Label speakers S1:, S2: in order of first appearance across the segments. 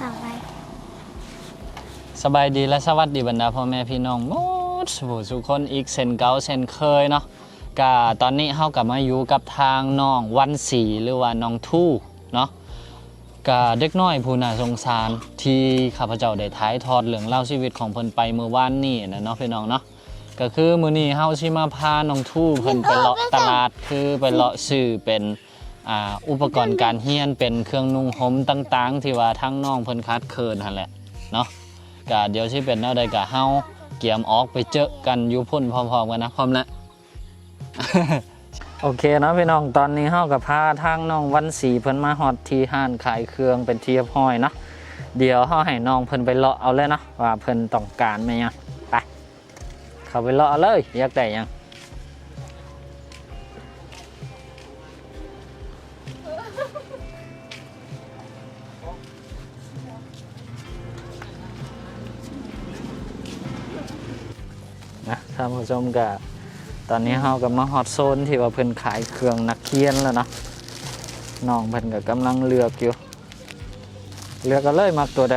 S1: ต่อไป
S2: สบายดีและสวัสดีบรรดาพ่อแม่พี่น้องหมดสู่ทุคนอีกเซนเก่าเซนเคยเนาะกะตอนนี้เฮากลับมาอยู่กับทางน้องวันสีหรือว่าน้องทู่เนาะกะเด็กน้อยผู้น่าสงสารที่ข้าพเจ้าได้ท้ายทอดเรื่องเล่าชีวิตของเพิ่นไปเมื่อวานนี้นะเนาะพี่น้องเนาะก็คือมื้อนี้เฮาสิมาพาน้องทู่เพิ่นไปเลาะตลาดคือไปเลาะซื้อเป็น อ่าอุปกรณ์การเฮียนเป็นเครื่องนุ่งห่มต่าง ๆ ที่ว่าทั้งน้องเพิ่นคัดเคินหั่นแหละเนาะก็เดี๋ยวที่เป็นแนวใดก็เฮาเกียมออกไปเจอกันอยู่พุ่นพร้อมๆกันนะพร้อมแล้วโอเคเนาะพี่น้องตอนนี้เฮากับพาทางน้องวันสีเพิ่นมาฮอดที่ห้านขายเครื่องเป็นที่เรียบร้อยเนาะเดี๋ยวเฮาให้น้องเพิ่นไปเลาะเอาเลยเนาะว่าเพิ่นต้องการไหมยังไปเข้าไปเลาะเลยอยากได้ยัง ท่านผู้ชมก็ตอนนี้เฮากับมาฮอดโซนที่ว่าเพิ่นขายเครื่องนักเขียนแล้วเนาะน้องเพิ่นก็กำลังเลือกอยู่ เลือกกันเลยมักตัวใด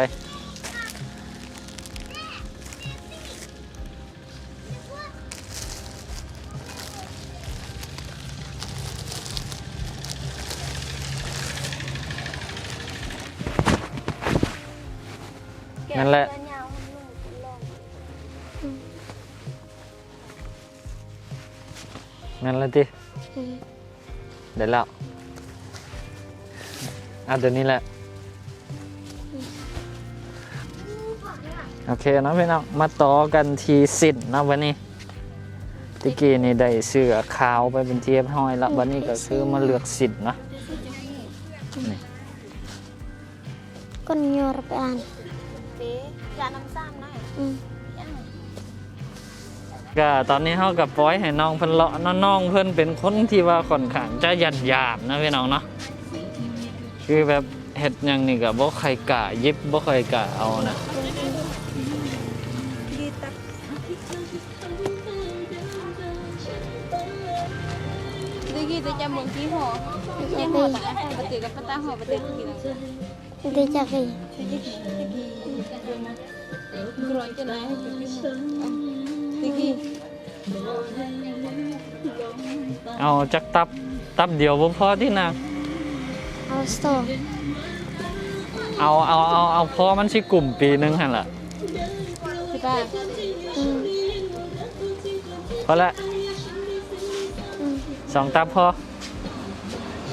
S2: นั่นแหละติ
S1: อืม
S2: เดี๋ยวแล้วอะเดี๋ยวนี้แหละ โอเคเนาะพี่น้อง มาต่อกันทีสินนะวันนี้ตะกี้นี่ได้เสื้อขาวไปเป็นเทียบห้อยแล้ววันนี้ก็คือมาเลือกสินนะ
S1: ก้นโยรไปอ่าน
S3: เป๊ยาน้ำซ้ำหน่อย
S1: อืม
S2: ก็ตอนนี้เขากับปล่อยให้น้องเพิ่นเลาะเนาะน้องเพิ่นเป็นคนที่ว่าค่อนข้างจะหยันหยาบนะพี่น้องเนาะคือแบบเฮ็ดหยังนี่ก็บ่ใครกล้าหยิบบ่ใครกล้าเอานะ
S3: ดีตักดีกี่จะจำเมืองที่หอยังหอตาปฏิกับปตาหอปฏิกี่นะ
S1: ดีจักรี
S3: กรอนจะไหน
S2: เอาจักตับตับเดียวบ่พอที่นาง
S1: เอาสโต
S2: เอาเอาเอาเอาพอมันสิกลุ่มปีหนึงหั่นล่ะ
S3: สิป้า
S1: อืม
S2: พอละ
S1: อืม
S2: สองตับพอ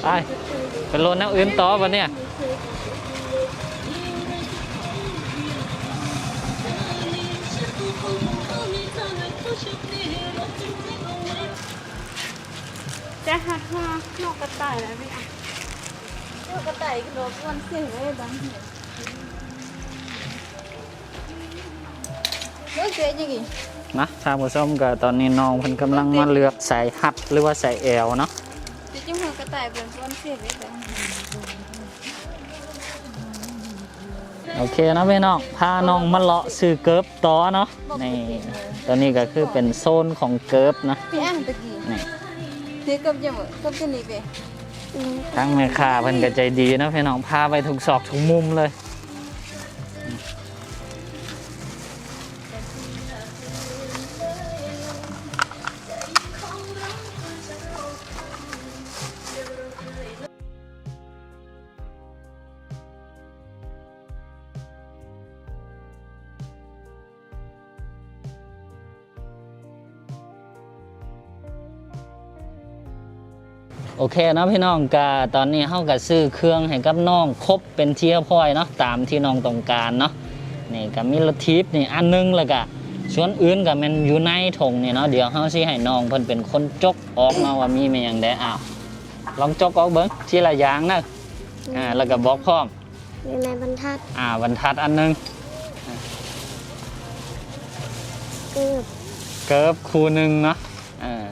S2: ไปเป็นโลนน้ำอื่นต่อปะเนี่ย
S3: จะหัดหอนกกระต่ายแล้วพี่อะนกกระต่ายก็โดนวันเสียงเลยบางเหตุเลิกเจ๊ยังไง
S2: นะท่านผู้ชมก็ตอนนี้น้องเพิ่นกำลังมาเลือกใส่ฮัดหรือว่าใส่แอลเนาะ
S3: จะจิ้มหัวกระต่ายเป็นวนเสียงเลยบาง
S2: โอเคนะพี่น้องพาน้องมาเลาะซื้อเกิบต่อเนาะนี่ตอนนี้ก็คือเป็นโซนของเกิบนะ
S3: พี่อ่างตะกี้
S2: นี่
S3: เจ๊กับยังกับจะหนีไป
S2: ทั้งแม่ค้าเพิ่นก็ใจดีนะพี่น้องพาไปทุกซอกทุกมุมเลย โอเคเนาะพี่น้องก็ตอนนี้เฮาก็ซื้อเครื่องให้กับน้องครบเป็นเทียพอยเนาะตามที่น้องต้องการเนาะนี่ก็มีรถทิปนี่อันหนึงแล้วก็ส่วนอื่นก็แมันอยู่ในถุงนี่เนาะเดี๋ยวเฮาสิให้น้องเพิ่นเป็นคนจกออกมาว่ามีแม่หยังได้อ้าวลองจกออกเบิ่งทีละอย่างนะอ่าแล้วก็บอกพร้อม
S1: อยู่ในบรรทัด
S2: อ่าบรรทัดอันหนึง
S1: เกือบ
S2: เกิบคู่หนึงเนาะอ่า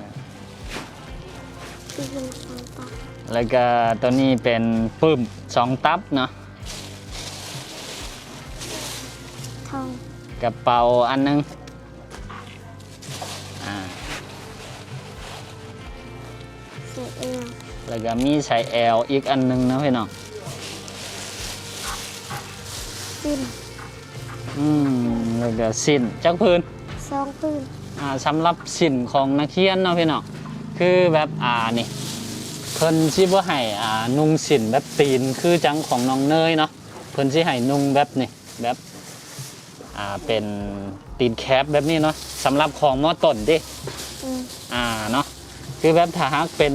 S1: ที่เป็นสองปาก
S2: แล้วก็ตัวนี้เป็นปึ้มสองตับเนาะ
S1: ทอง
S2: กระเป๋าอันหนึงอ่า
S1: เสียเอว
S2: แล้วก็มีใส่แอลอีกอันหนึงนะพี่น้อง
S1: สิ้น
S2: อืมแล้วก็สินจักพื้น
S1: สองพื้น
S2: อ่าสำหรับสินของนักเรียนเนาะพี่น้อง คือแบบอ่านี่เพิ่นสิบ่ให้อ่านุ่งสินแบบตีนคือจังของน้องเนยเนาะเพิ่นสิให้นุ่งแบบนี่แบบอ่าเป็นตีนแคปแบบนี้เนาะสำหรับของมอต้นดิ
S1: อ่า
S2: เนาะคือแบบถ้าหากเป็น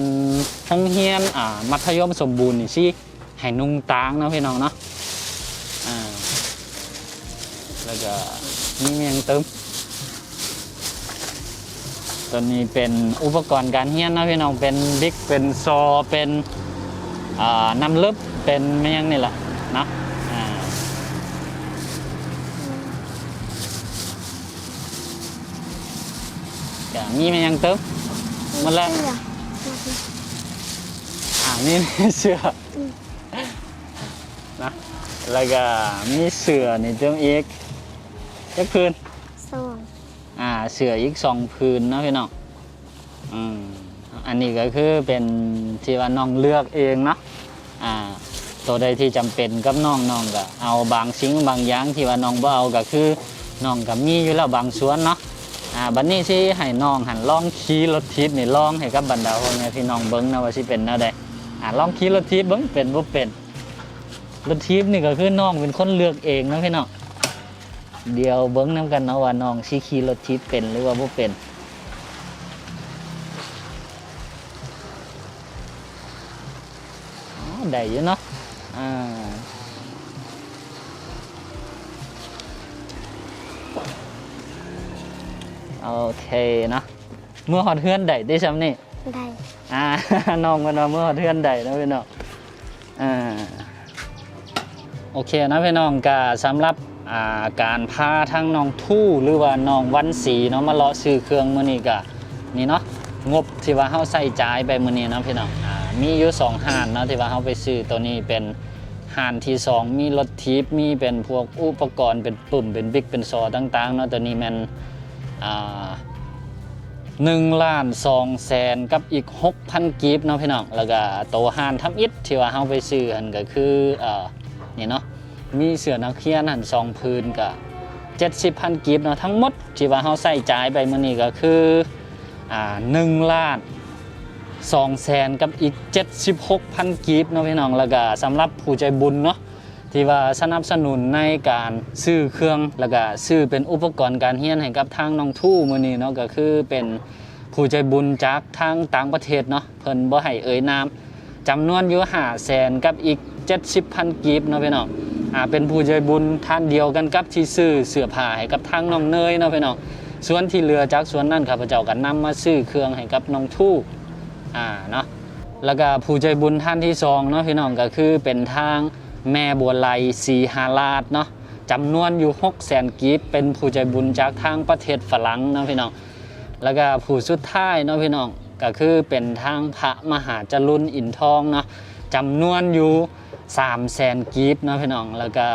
S2: ห้องเรียนอ่ามัธยมสมบูรณ์นี่สิให้นุ่งตางเนาะพี่น้องเนาะอ่าแล้วก็มีเมียงเติม ตัวนี้เป็นอุปกรณ์การเฮียนนะพี่น้องเป็นบิ๊กเป็นซอเป็นอ่านำลึบเป็นไม่ยังนี่แหละเนาะอ่าก็มีไม่ยังเติมหมดแล้ว
S1: เสื้อ
S2: อ่ามีเสื้ออ
S1: ม
S2: นะแล้วก็มีเสื้อนี่เติมอีกจักพื้น
S1: สอง
S2: อ่าเสืออีกสองพื้นนะพี่น้องอืมอันนี้ก็คือเป็นที่ว่าน้องเลือกเองเนาะอ่าตัวใดที่จำเป็นกับน้องน้องก็เอาบางสิ่งบางอย่างที่ว่าน้องบ่เอาก็คือน้องก็มีอยู่แล้วบางส่วนเนาะอ่าบัดนี้สิให้น้องหันลองขี่รถทิพย์นี่ลองให้กับบรรดาพ่อแม่พี่น้องเบิ่งนะว่าสิเป็นแนวใดอ่าลองขี่รถทิพย์เบิ่งเป็นบ่เป็นรถทิพย์นี่ก็คือน้องเป็นคนเลือกเองนะพี่น้อง เดี๋ยวเบิ้งน้ำกันเนาะว่าน้องชีขี่รถทิพย์เป็นหรือว่าบ่เป็นอ๋อได้อยู่เนาะอ่าโอเคเนาะเมื่อหอดเพื่อนได้ได้ซ้ำนี่
S1: ได้
S2: อ่าน้องมันว่าเมื่อหอดเพื่อนได้นะพี่น้องอ่าโอเคนะพี่น้องก็สำหรับอ่า การพาทั้งน้องทู่หรือว่าน้องวันสีเนาะมาเลาะซื้อเครื่องมือนี้ก็นี่เนาะงบที่ว่าเฮาใส่จ่ายไปมือนี้เนาะพี่น้องมีอยู่สองหานเนาะที่ว่าเฮาไปซื้อตัวนี้เป็นหานที่สองมีรถทิปมีเป็นพวกอุปกรณ์เป็นปุ่มเป็นบิ๊กเป็นซอต่างๆเนาะตัวนี้มันหนึ่งล้านสองแสนกับอีกหกพันกีบเนาะพี่น้องแล้วก็ตัวหานทำอิฐที่ว่าเฮาไปซื้อหันก็คืออนี่เนาะ มีเสือนักเรียนหันสองพื้นกับเจ็ดสิบพันกีบเนาะทั้งหมดที่ว่าเขาใส่จ่ายไปมื้อนี้ก็คืออ่าหนึ่งล้านสองแสนกับอีกเจ็ดสิบหกพันกีบเนาะพี่น้องแล้วก็สำหรับผู้ใจบุญเนาะที่ว่าสนับสนุนในการซื้อเครื่องแล้วก็ซื้อเป็นอุปกรณ์การเรียนให้กับทางน้องทู่มื้อนี้เนาะก็คือเป็นผู้ใจบุญจากทางต่างประเทศเนาะเพิ่นบ่ให้เอ่ยนามจำนวนอยู่ห้าแสนกับอีก 70พันกีบเนาะพี่น้อง เป็นผู้ใจบุญท่านเดียวกันกับที่ซื้อเสื้อผ้าให้กับทางน้องเนยเนาะพี่น้องส่วนที่เหลือจากส่วนนั้นข้าพเจ้าก็นำมาซื้อเครื่องให้กับน้องทู่อ่าเนาะแล้วก็ผู้ใจบุญท่านที่สองเนาะพี่น้องก็คือเป็นทางแม่บัวไลสีหาลาดเนาะจำนวนอยู่6แสนกีบเป็นผู้ใจบุญจากทางประเทศฝรั่งเนาะพี่น้องแล้วก็ผู้สุดท้ายเนาะพี่น้องก็คือเป็นทางพระมหาจรุนอินทองเนาะจำนวนอยู่ 3 0 0แสนกีบเนาะพี่น้องแล้วก็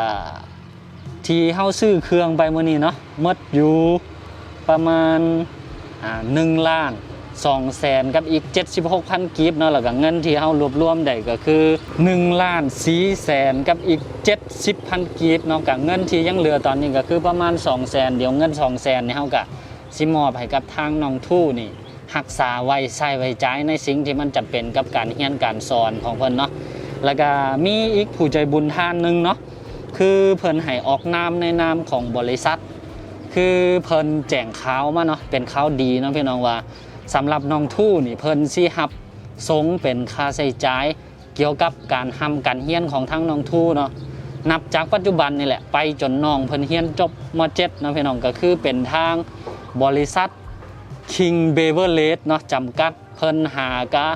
S2: ที่เฮาซื้อเครื่องไปมื้อนี้เนาะมดอยู่ประมาณอ่า1ล้าน2แสนกับอีก 76,000กีบเนาะแล้วก็เงินที่เฮารวบรวมได้ก็คือ1ล้าน4แสนกับอีก 70,000กีบเนาะกับเงินที่ยังเหลือตอนนี้ก็คือประมาณ2แสนเดี๋ยวเงิน2แสนนี่เฮาก็สิมอบให้กับทางน้องทู่นี่รักษาไว้ใส่ไว้ใจในสิ่งที่มันจำเป็นกับการเรียนการสอนของเพิ่นเนาะ แล้วก็มีอีกผู้ใจบุญท่านหนึ่งเนาะคือเพิ่นให้ออกนามในนามของบริษัท คือเพิ่นแจ้งข่าวมาเนาะเป็นข่าวดีเนาะพี่น้องว่าสำหรับน้องทู่นี่เพิ่นสิรับสงเป็นค่าใช้จ่ายเกี่ยวกับการทำการเรียนของทั้งน้องทู่เนาะนับจากปัจจุบันนี่แหละไปจนน้องเพิ่นเฮียนจบม .7 นะพี่น้องก็คือเป็นทางบริษัท King Beverage เนาะจำกัดเพิ่นหากะ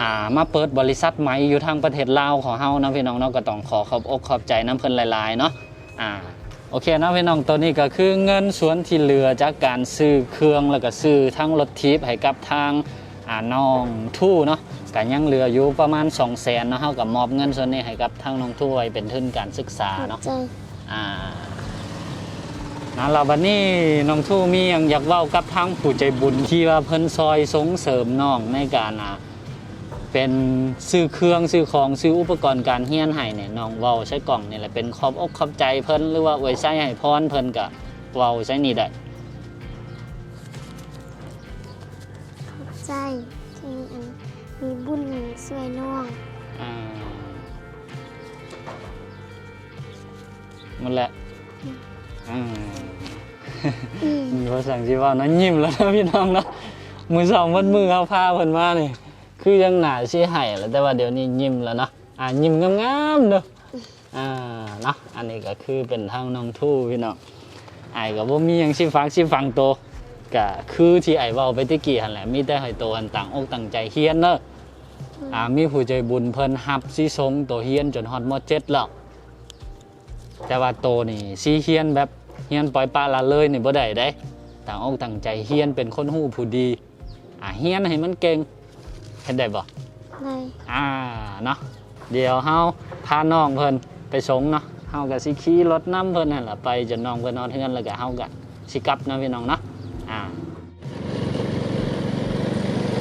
S2: อ่ามาเปิดบริษัทใหม่อยู่ทางประเทศลาวของเฮานะพี่น้องเนาะก็ต้องขอขอบอกขอบใจน้ำเพิ่นหลายๆเนาะอ่าโอเคนะพี่น้องตัวนี้ก็คือเงินส่วนที่เหลือจากการซื้อเครื่องแล้วก็ซื้อทั้งรถทิพย์ให้กับทางอ่าน้องทู่เนาะก็ยังเหลืออยู่ประมาณ2 0 0แสนเนาะเฮากับมอบเงินส่วนนี้ให้กับทางน้องทู่ไว้เป็นทุนการศึกษา
S1: ขอบ
S2: เนาะ
S1: ใจ
S2: อ่านะเราบัดนี้น้องทู่มีหยังอยากเว้ากับทางผู้ใจบุญที่ว่าเพิ่นซอยส่งเสริมน้องในการอ่า เป็นซื้อเครื่องซื้อของซื้ออุปกรณ์การเฮียนให้เนี่ยน้องเว้าใช้กล่องนี่แหละเป็นขอบอกขอบใจเพิ่นหรือว่าอวยใช้ให้พรเพิ่นก็เว้าใช้นี่ได้
S1: ขอบใจที่อันมีบุญช่วยน้อง
S2: อ่ามันแหละอ่า
S1: อืม
S2: มีภาษาที่ว่าเนาะยิ้มแล้วนะพี่น้องเนาะมือสองมัดมือเอาผ้าเพิ่นมานี่ คือยังหนาสิให้แล้วแต่ว่าเดี๋ยวนี้ยิ้มแล้วเนาะอ่ายิ้มงามๆเนาะอ่าเนาะอันนี้ก็คือเป็นทางน้องทู่พี่น้องไอ้ายก็บ่มียังสิฟังสิฟังโตก็คือที่ไอ้เว้าไปตะกี้หั่นแหละมีแต่ให้โตอันต่างอกต่างใจเฮียนเนาะอ่ามีผู้ใจบุญเพิ่นรับสิสงโตเฮียนจนฮอดม .7 แล้วแต่ว่าโตนี่สิเฮียนแบบเฮียนปล่อยปละละเลยนี่บ่ได้เด้ต่างอกต่างใจเฮียนเป็นคนฮู้ผู้ดีอ่าเฮียนให้มันเก่ง เฮ็ดได้บ่
S1: เลย
S2: อ่าเนาะเดี๋ยวเฮาพาน้องเพิ่นไปส่งเนาะเฮาก็สิขี่รถนํเพิ่นนั่นล่ะไปจนน้องเพิ่นนอนเฮือนแล้วก็เฮาก็สิกลับเนาะพี่น้องเนาะอ่า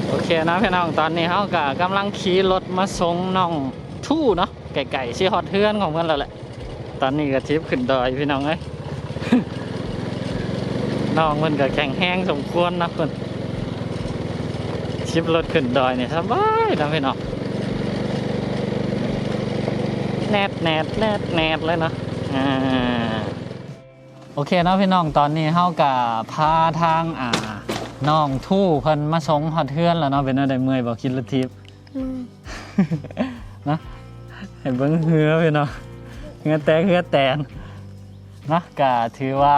S2: โอเคนะพี่น้องตอนนี้เฮาก็กำลังขี่รถมาส่งน้องทู่เนาะไก่ๆสิฮอดเฮือนของเพิ่นแล้วแหละตอนนี้ก็ทิปขึ้นดอยพี่น้องเอ้ยน้องเพิ่นก็แข็งแห้งสมควรนะเพิ่น ชิปรถขึ้นดอยนี่สบายนะพี่น้องแนดแนดแนดแนดเลยเนาะอ่าโอเคเนาะพี่น้องตอนนี้เฮากับพาทางอ่าน้องทู่เพิ่นมาส่งฮอดเทือนแล้วเนาะเป็นอะไรเมื่อยบ่คิดละทิพย์
S1: มือ
S2: นะเห็นเบิ่งเหือพี่น้องเหือแตกเหือแตนนะก็ถือว่า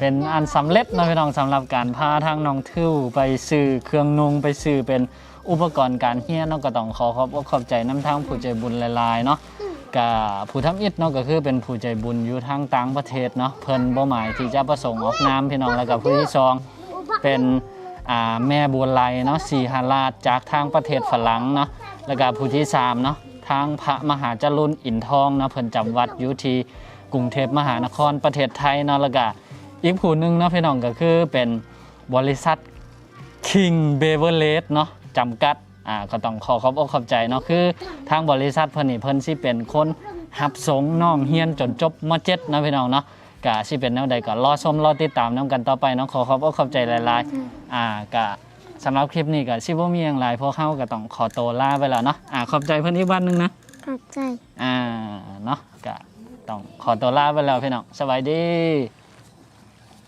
S2: เป็นอันสำเร็จนะพี่น้องสำหรับการพาทางน้องทู่ไปซื้อเครื่องนุงไปซื้อเป็นอุปกรณ์การเฮียนเนาก็ต้องขอขอบขอบใจน้ำทางผู้ใจบุญหลายๆเนาะกับผู้ทำอิฐเนาะก็คือเป็นผู้ใจบุญอยู่ทางต่างประเทศเนาะเพิ่นบ่หมายที่จะประสงค์ออกนาพี่น้องแล้วก็ผู้ที่สองเป็นแม่บัวไลเนาะสีหาราชจากทางประเทศฝรั่งเนาะแล้วก็ผู้ที่สามเนาะทางพระมหาจรุนอินทองเนาะเพิ่นจำวัดอยู่ที่กรุงเทพมหานครประเทศไทยเนาะแล้วก็ อีกผู้หนึงเนาะพี่น้องก็คือเป็นบริษัท King Beverage เนาะจำกัดอ่าก็ต้องขอขอบอกขอบใจเนาะคือทางบริษัทเพิ่นนี่เพิ่นสิเป็นคนหับสงน้องเฮียนจนจบม .7 นะพี่น้องเนาะกะสิเป็นแนวใดก็รอชมรอติดตามนํกันต่อไปเนาะขอขอบอกขอบใจหลายๆอ่ากะสำหรับคลิปนี้ก็สิบ่มีหยังหลายพวกเขาก็ต้องขอตัวลาไปแล้วเนาะอ่าขอบใจเพิ่นอีกวันหนึงนะ
S1: ขอบใจ
S2: อ่าเนาะก็ต้องขอตัวลาไปแล้วพี่น้องสวัสดี